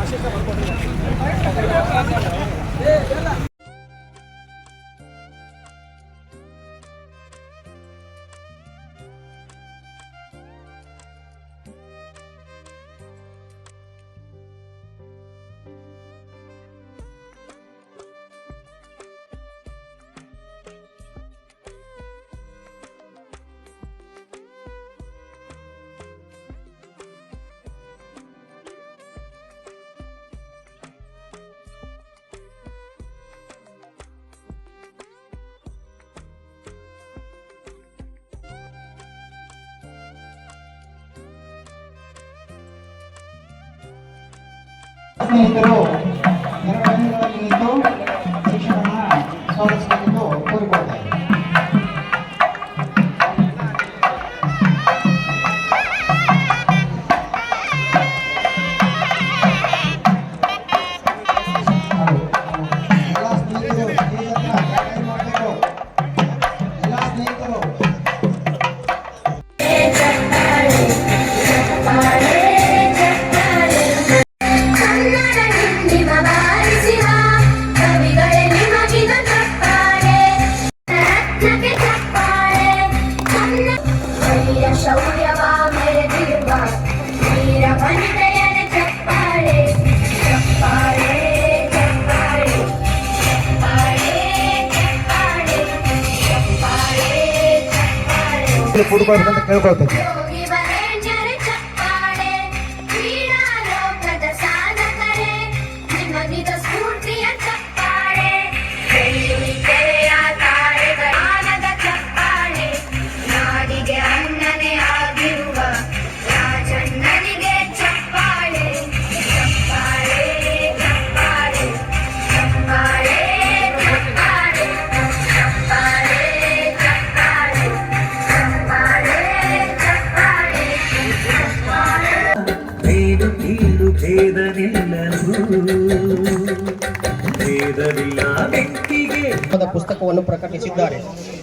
ಆಶೀರ್ವಾದ ನಿರ್ವಹಿಸಲು ನಿರ್ವಹಣೆಗಳ ನಿಂತು ಶಿಕ್ಷಣವನ್ನು ಸೋಲಿಸಬೇಕು ಪೂರ್ವಭಾವಿತ ಅಂತ ಕೇಳ್ಕೊಳ್ತೇನೆ ಪ್ರಕಟಿಸಿದ್ದಾರೆ.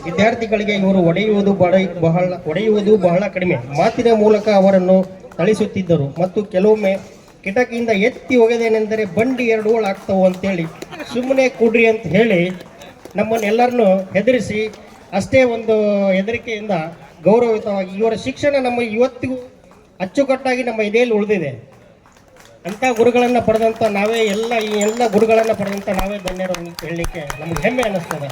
ವಿದ್ಯಾರ್ಥಿಗಳಿಗೆ ಇವರು ಒಡೆಯುವುದು ಬಹಳ ಬಹಳ ಒಡೆಯುವುದು ಬಹಳ ಕಡಿಮೆ. ಮಾತಿನ ಮೂಲಕ ಅವರನ್ನು ಥಳಿಸುತ್ತಿದ್ದರು ಮತ್ತು ಕೆಲವೊಮ್ಮೆ ಕಿಟಕಿಯಿಂದ ಎತ್ತಿ ಒಗೆದೇನೆಂದರೆ ಬಂಡಿ ಎರಡು ಆಗ್ತವು ಅಂತೇಳಿ ಸುಮ್ಮನೆ ಕೂಡ್ರಿ ಅಂತ ಹೇಳಿ ನಮ್ಮನ್ನೆಲ್ಲರನ್ನು ಹೆದರಿಸಿ ಅಷ್ಟೇ ಒಂದು ಹೆದರಿಕೆಯಿಂದ ಗೌರವಯುತವಾಗಿ ಇವರ ಶಿಕ್ಷಣ ನಮ್ಮ ಇವತ್ತಿಗೂ ಅಚ್ಚುಕಟ್ಟಾಗಿ ನಮ್ಮ ಎದೆಯಲ್ಲಿ ಉಳಿದಿದೆ. ಅಂಥ ಗುರುಗಳನ್ನು ಪಡೆದಂಥ ನಾವೇ ಎಲ್ಲ ಈ ಎಲ್ಲ ಗುರುಗಳನ್ನು ಪಡೆದಂಥ ನಾವೇ ಧನ್ಯರು ಅಂತ ಹೇಳಲಿಕ್ಕೆ ನಮ್ಗೆ ಹೆಮ್ಮೆ ಅನ್ನಿಸ್ತದೆ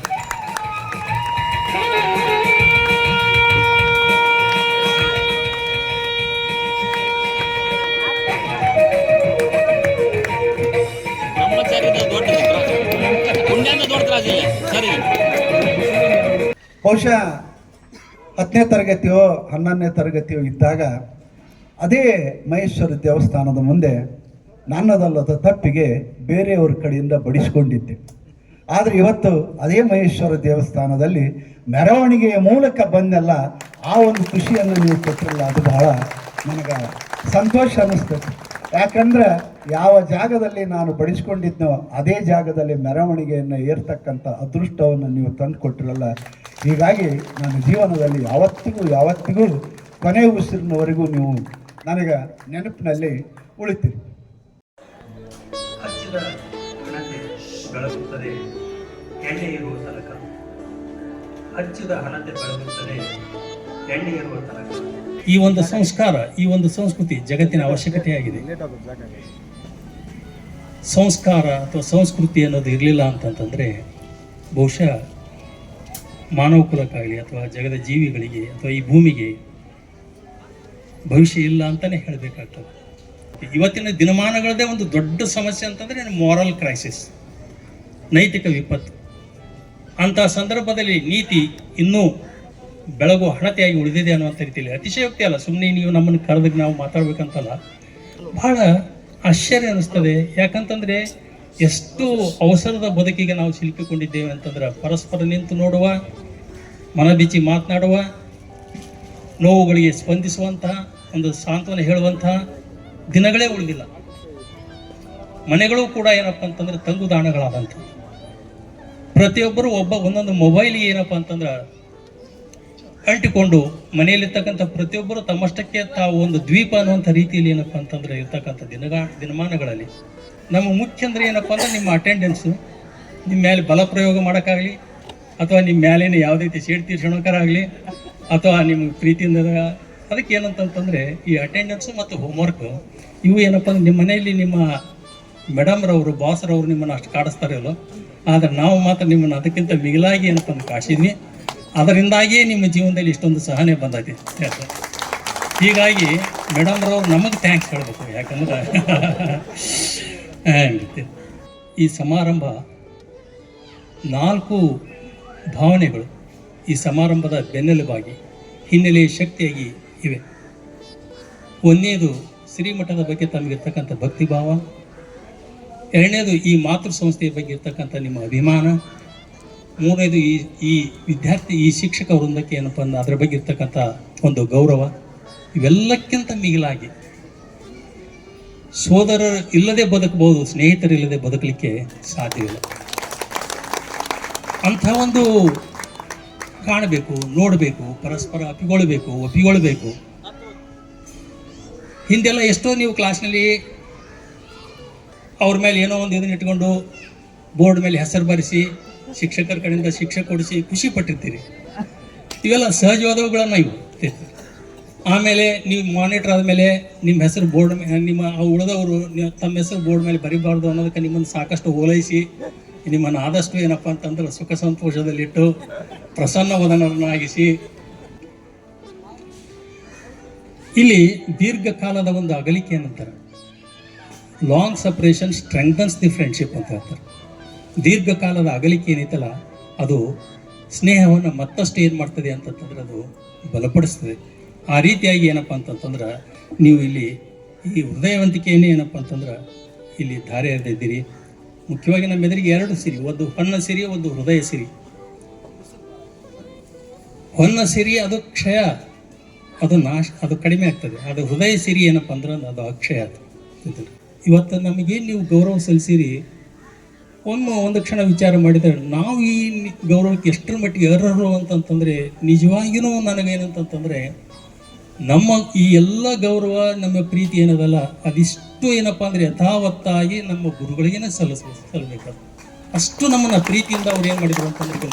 ಬಹುಶಃ ಹತ್ತನೇ ತರಗತಿಯೋ ಹನ್ನೊಂದನೇ ತರಗತಿಯೋ ಇದ್ದಾಗ ಅದೇ ಮಹೇಶ್ವರ ದೇವಸ್ಥಾನದ ಮುಂದೆ ನನ್ನದಲ್ಲದ ತಪ್ಪಿಗೆ ಬೇರೆಯವ್ರ ಕಡೆಯಿಂದ ಬಡಿಸ್ಕೊಂಡಿದ್ದೆ. ಆದರೆ ಇವತ್ತು ಅದೇ ಮಹೇಶ್ವರ ದೇವಸ್ಥಾನದಲ್ಲಿ ಮೆರವಣಿಗೆಯ ಮೂಲಕ ಬಂದೆಲ್ಲ ಆ ಒಂದು ಖುಷಿಯನ್ನು ನೀವು ಕೊಟ್ಟಿಲ್ಲ ಅದು ಬಹಳ ನನಗೆ ಸಂತೋಷ ಅನ್ನಿಸ್ತದೆ. ಯಾಕಂದ್ರೆ ಯಾವ ಜಾಗದಲ್ಲಿ ನಾನು ಬಡಿಸ್ಕೊಂಡಿದ್ನೋ ಅದೇ ಜಾಗದಲ್ಲಿ ಮೆರವಣಿಗೆಯನ್ನು ಏರ್ತಕ್ಕಂಥ ಅದೃಷ್ಟವನ್ನು ನೀವು ತಂದು ಕೊಟ್ಟಿರಲ್ಲ. ಹೀಗಾಗಿ ನನ್ನ ಜೀವನದಲ್ಲಿ ಯಾವತ್ತಿಗೂ ಯಾವತ್ತಿಗೂ ಕೊನೆ ಉಸಿರಿನವರೆಗೂ ನೀವು ನನಗೆ ನೆನಪಿನಲ್ಲಿ ಉಳಿತೀರಿ. ಹಚ್ಚಿದ ಹಣತೆ ಬೆಳಗುತ್ತದೆ ಎಣ್ಣೆ ಇರುವ ತನಕ. ಹಚ್ಚಿದ ಹಣತೆ ಬೆಳಗುತ್ತದೆ ಎಣ್ಣೆ ಇರುವ ತನಕ. ಈ ಒಂದು ಸಂಸ್ಕಾರ, ಈ ಒಂದು ಸಂಸ್ಕೃತಿ ಜಗತ್ತಿನ ಅವಶ್ಯಕತೆಯಾಗಿದೆ. ಸಂಸ್ಕಾರ ಅಥವಾ ಸಂಸ್ಕೃತಿ ಅನ್ನೋದು ಇರಲಿಲ್ಲ ಅಂತಂತಂದರೆ, ಬಹುಶಃ ಮಾನವ ಕುಲಕ್ಕಾಗಲಿ ಅಥವಾ ಜಗದ ಜೀವಿಗಳಿಗೆ ಅಥವಾ ಈ ಭೂಮಿಗೆ ಭವಿಷ್ಯ ಇಲ್ಲ ಅಂತಲೇ ಹೇಳಬೇಕಾಗ್ತದೆ. ಇವತ್ತಿನ ದಿನಮಾನಗಳದೇ ಒಂದು ದೊಡ್ಡ ಸಮಸ್ಯೆ ಅಂತಂದರೆ ಮಾರಲ್ ಕ್ರೈಸಿಸ್ ನೈತಿಕ ವಿಪತ್ತು. ಅಂಥ ಸಂದರ್ಭದಲ್ಲಿ ನೀತಿ ಇನ್ನೂ ಬೆಳಗು ಹಣತೆಯಾಗಿ ಉಳಿದಿದೆ ಅನ್ನುವಂಥ ರೀತಿಯಲ್ಲಿ ಅತಿಶಯೋಕ್ತಿ ಅಲ್ಲ. ಸುಮ್ಮನೆ ನೀವು ನಮ್ಮನ್ನು ಕರೆದಾಗ ನಾವು ಮಾತಾಡ್ಬೇಕಂತಲ್ಲ. ಬಹಳ ಆಶ್ಚರ್ಯ ಅನ್ನಿಸ್ತದೆ ಯಾಕಂತಂದರೆ ಎಷ್ಟು ಅವಸರದ ಬದುಕಿಗೆ ನಾವು ಸಿಲುಕಿಕೊಂಡಿದ್ದೇವೆ ಅಂತಂದ್ರೆ ಪರಸ್ಪರ ನಿಂತು ನೋಡುವ ಮನಬಿಚ್ಚಿ ಮಾತನಾಡುವ, ನೋವುಗಳಿಗೆ ಸ್ಪಂದಿಸುವಂತಹ ಒಂದು ಸಾಂತ್ವನ ಹೇಳುವಂತಹ ದಿನಗಳೇ ಉಳಿದಿಲ್ಲ. ಮನೆಗಳು ಕೂಡ ಏನಪ್ಪ ಅಂತಂದ್ರೆ ತಂಗುದಾಣಗಳಾದಂಥ ಪ್ರತಿಯೊಬ್ಬರು ಒಬ್ಬ ಒಂದೊಂದು ಮೊಬೈಲ್ ಏನಪ್ಪ ಅಂತಂದ್ರೆ ಅಂಟಿಕೊಂಡು ಮನೆಯಲ್ಲಿರ್ತಕ್ಕಂಥ ಪ್ರತಿಯೊಬ್ಬರು ತಮ್ಮಷ್ಟಕ್ಕೆ ತಾವು ಒಂದು ದ್ವೀಪ ಅನ್ನುವಂಥ ರೀತಿಯಲ್ಲಿ ಏನಪ್ಪ ಅಂತಂದ್ರೆ ಇರ್ತಕ್ಕಂಥ ದಿನಗ, ದಿನಮಾನಗಳಲ್ಲಿ ನಮ್ಮ ಮುಖ್ಯ ಅಂದ್ರೆ ಏನಪ್ಪ ಅಂದ್ರೆ ನಿಮ್ಮ ಅಟೆಂಡೆನ್ಸು ನಿಮ್ಮ ಮೇಲೆ ಬಲ ಪ್ರಯೋಗ ಮಾಡೋಕ್ಕಾಗಲಿ, ಅಥವಾ ನಿಮ್ಮ ಮೇಲೇನು ಯಾವುದೇ ರೀತಿ ಸೇಡ್ ತೀರ್ಸೋಣಕರಾಗಲಿ ಅಥವಾ ನಿಮ್ಮ ಪ್ರೀತಿಯಿಂದ ಅದಕ್ಕೆ ಏನಂತಂತಂದರೆ ಈ ಅಟೆಂಡೆನ್ಸು ಮತ್ತು ಹೋಮ್ವರ್ಕ್ ಇವು ಏನಪ್ಪ ನಿಮ್ಮ ಮನೆಯಲ್ಲಿ ನಿಮ್ಮ ಮೇಡಮ್ರವರು ಬಾಸ್ರವರು ನಿಮ್ಮನ್ನು ಅಷ್ಟು ಕಾಡಿಸ್ತಾರಲ್ಲ ಆದರೆ ನಾವು ಮಾತ್ರ ನಿಮ್ಮನ್ನು ಅದಕ್ಕಿಂತ ಮಿಗಿಲಾಗಿ ಅಂದ್ರೆ ಕಾಶಿದ್ವಿ ಅದರಿಂದಾಗಿಯೇ ನಿಮ್ಮ ಜೀವನದಲ್ಲಿ ಇಷ್ಟೊಂದು ಸಹನೆ ಬಂದೈತಿ? ಹೀಗಾಗಿ ಮೇಡಮ್ರವ್ರು ನಮಗೆ ಥ್ಯಾಂಕ್ಸ್ ಹೇಳಬೇಕು. ಯಾಕಂದ್ರೆ ಈ ಸಮಾರಂಭ ನಾಲ್ಕು ಭಾವನೆಗಳು. ಈ ಸಮಾರಂಭದ ಬೆನ್ನೆಲುಬಾಗಿ, ಹಿನ್ನೆಲೆಯ ಶಕ್ತಿಯಾಗಿ ಇವೆ. ಒಂದನೇದು ಶ್ರೀಮಠದ ಬಗ್ಗೆ ತಮಗಿರ್ತಕ್ಕಂಥ ಭಕ್ತಿಭಾವ. ಎರಡನೇದು ಈ ಮಾತೃ ಸಂಸ್ಥೆಯ ಬಗ್ಗೆ ಇರ್ತಕ್ಕಂಥ ನಿಮ್ಮ ಅಭಿಮಾನ. ಮೂರನೇದು ಈ ಈ ವಿದ್ಯಾರ್ಥಿ, ಈ ಶಿಕ್ಷಕ ವೃಂದಕ್ಕೆ ಏನಪ್ಪ ಅಂದ್ರೆ ಅದರ ಬಗ್ಗೆ ಇರ್ತಕ್ಕಂಥ ಒಂದು ಗೌರವ. ಇವೆಲ್ಲಕ್ಕಿಂತ ಮಿಗಿಲಾಗಿ ಸೋದರರು ಇಲ್ಲದೆ ಬದುಕಬಹುದು, ಸ್ನೇಹಿತರಿಲ್ಲದೆ ಬದುಕಲಿಕ್ಕೆ ಸಾಧ್ಯವಿಲ್ಲ. ಅಂಥ ಒಂದು ಕಾಣಬೇಕು, ನೋಡಬೇಕು, ಪರಸ್ಪರ ಅಪ್ಪಿಗೊಳ್ಬೇಕು, ಒಪ್ಪಿಗೊಳ್ಬೇಕು. ಹಿಂದೆಲ್ಲ ಎಷ್ಟೋ ನೀವು ಕ್ಲಾಸ್ನಲ್ಲಿ ಅವ್ರ ಮೇಲೆ ಏನೋ ಒಂದು ಇದನ್ನ ಇಟ್ಕೊಂಡು ಬೋರ್ಡ್ ಮೇಲೆ ಹೆಸರು ಬರೆಸಿ, ಶಿಕ್ಷಕರ ಕಡೆಯಿಂದ ಶಿಕ್ಷೆ ಕೊಡಿಸಿ ಖುಷಿ ಪಟ್ಟಿರ್ತೀರಿ. ಇವೆಲ್ಲ ಸಹಜವಾದವುಗಳನ್ನ ಇವು. ಆಮೇಲೆ ನೀವು ಮಾನಿಟರ್ ಆದಮೇಲೆ ನಿಮ್ಮ ಹೆಸರು ಬೋರ್ಡ್ ನಿಮ್ಮ ಆ ಉಳಿದವರು ತಮ್ಮ ಹೆಸರು ಬೋರ್ಡ್ ಮೇಲೆ ಬರಿಬಾರ್ದು ಅನ್ನೋದಕ್ಕೆ ನಿಮ್ಮನ್ನು ಸಾಕಷ್ಟು ಓಲೈಸಿ, ನಿಮ್ಮನ್ನು ಆದಷ್ಟು ಏನಪ್ಪ ಅಂತಂದ್ರೆ ಸುಖ ಸಂತೋಷದಲ್ಲಿಟ್ಟು ಪ್ರಸನ್ನ ವದನರನ್ನಾಗಿಸಿ ಇಲ್ಲಿ ದೀರ್ಘಕಾಲದ ಒಂದು ಅಗಲಿಕೆ ಏನಂತಾರೆ long separation strengthens the friendship ಅಂತ ಹೇಳ್ತಾರೆ. ದೀರ್ಘಕಾಲದ ಅಗಲಿಕೆ ಏನೈತಲ್ಲ ಅದು ಸ್ನೇಹವನ್ನು ಮತ್ತಷ್ಟು ಏನು ಮಾಡ್ತದೆ ಅಂತಂತಂದ್ರೆ ಅದು ಬಲಪಡಿಸ್ತದೆ. ಆ ರೀತಿಯಾಗಿ ಏನಪ್ಪ ಅಂತಂತಂದ್ರೆ, ನೀವು ಇಲ್ಲಿ ಈ ಹೃದಯವಂತಿಕೆಯನ್ನೇ ಏನಪ್ಪ ಅಂತಂದ್ರೆ, ಇಲ್ಲಿ ಧಾರೆ ಎರೆದಿದ್ದೀರಿ ಮುಖ್ಯವಾಗಿ ನಮ್ಮ ಎದುರಿಗೆ ಎರಡು ಸಿರಿ, ಒಂದು ಹೊನ್ನ ಸಿರಿ, ಒಂದು ಹೃದಯ ಸಿರಿ. ಹೊನ್ನ ಸಿರಿ ಅದು ಕ್ಷಯ, ಅದು ನಾಶ, ಅದು ಕಡಿಮೆ ಆಗ್ತದೆ. ಅದು ಹೃದಯ ಸಿರಿ ಏನಪ್ಪ ಅಂದ್ರೆ ಅದು ಅಕ್ಷಯ ಅದು. ಇವತ್ತು ನಮಗೇನು ನೀವು ಗೌರವ ಸಲ್ಲಿಸಿರಿ ಒಮ್ಮೆ ಒಂದು ಕ್ಷಣ ವಿಚಾರ ಮಾಡಿದರೆ ನಾವು ಈ ಗೌರವಕ್ಕೆ ಎಷ್ಟರ ಮಟ್ಟಿಗೆ ಅರ್ಹರು ಅಂತಂತಂದರೆ ನಿಜವಾಗಿಯೂ ನನಗೇನಂತಂತಂದರೆ, ನಮ್ಮ ಈ ಎಲ್ಲ ಗೌರವ, ನಮ್ಮ ಪ್ರೀತಿ ಏನದಲ್ಲ, ಅದಿಷ್ಟು ಏನಪ್ಪ ಅಂದರೆ ಯಥಾವತ್ತಾಗಿ ನಮ್ಮ ಗುರುಗಳಿಗೇನೆ ಸಲ್ಲಿಸ ಸಲ್ಲಬೇಕು ಅಷ್ಟು ನಮ್ಮನ್ನು ಪ್ರೀತಿಯಿಂದ ಅವ್ರು ಏನು ಮಾಡಿದ್ರು ಅಂತಂದ್ರೆ